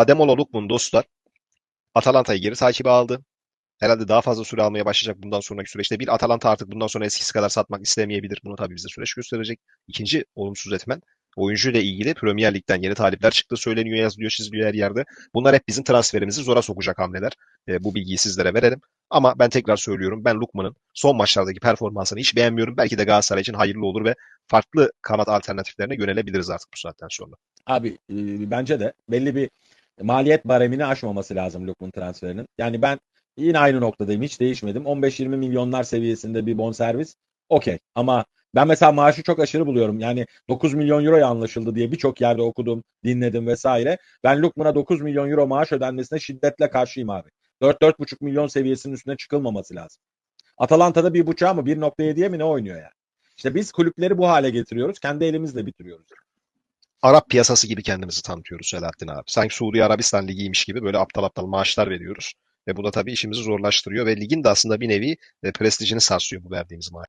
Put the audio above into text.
Ademola Lookman dostlar Atalanta'yı geri takibe aldı. Herhalde daha fazla süre almaya başlayacak bundan sonraki süreçte. Bir Atalanta artık bundan sonra eskisi kadar satmak istemeyebilir. Bunu tabii bize süreç gösterecek. İkinci olumsuz etmen oyuncuyla ilgili Premier Lig'den yeni talipler çıktı söyleniyor, yazılıyor, çiziliyor her yerde. Bunlar hep bizim transferimizi zora sokacak hamleler. E, bu bilgiyi sizlere verelim. Ama ben tekrar söylüyorum ben Lukman'ın son maçlardaki performansını hiç beğenmiyorum. Belki de Galatasaray için hayırlı olur ve farklı kanat alternatiflerine yönelebiliriz artık bu saatten sonra. Abi e, bence de belli bir maliyet baremini aşmaması lazım Lukman transferinin. Yani ben yine aynı noktadayım. Hiç değişmedim. 15-20 milyonlar seviyesinde bir bonservis okey. Ama ben mesela maaşı çok aşırı buluyorum. Yani 9 milyon euroya anlaşıldı diye birçok yerde okudum, dinledim vesaire. Ben Lukman'a 9 milyon euro maaş ödenmesine şiddetle karşıyım abi. 4-4,5 milyon seviyesinin üstüne çıkılmaması lazım. Atalanta'da 1,5'a mı 1.7'ye mi ne oynuyor yani? İşte biz kulüpleri bu hale getiriyoruz. Kendi elimizle bitiriyoruz. Arap piyasası gibi kendimizi tanıtıyoruz Selahattin abi. Sanki Suudi Arabistan Ligi'ymiş gibi böyle aptal aptal maaşlar veriyoruz. Ve bu da tabii işimizi zorlaştırıyor ve ligin de aslında bir nevi e, prestijini sarsıyor bu verdiğimiz maaş.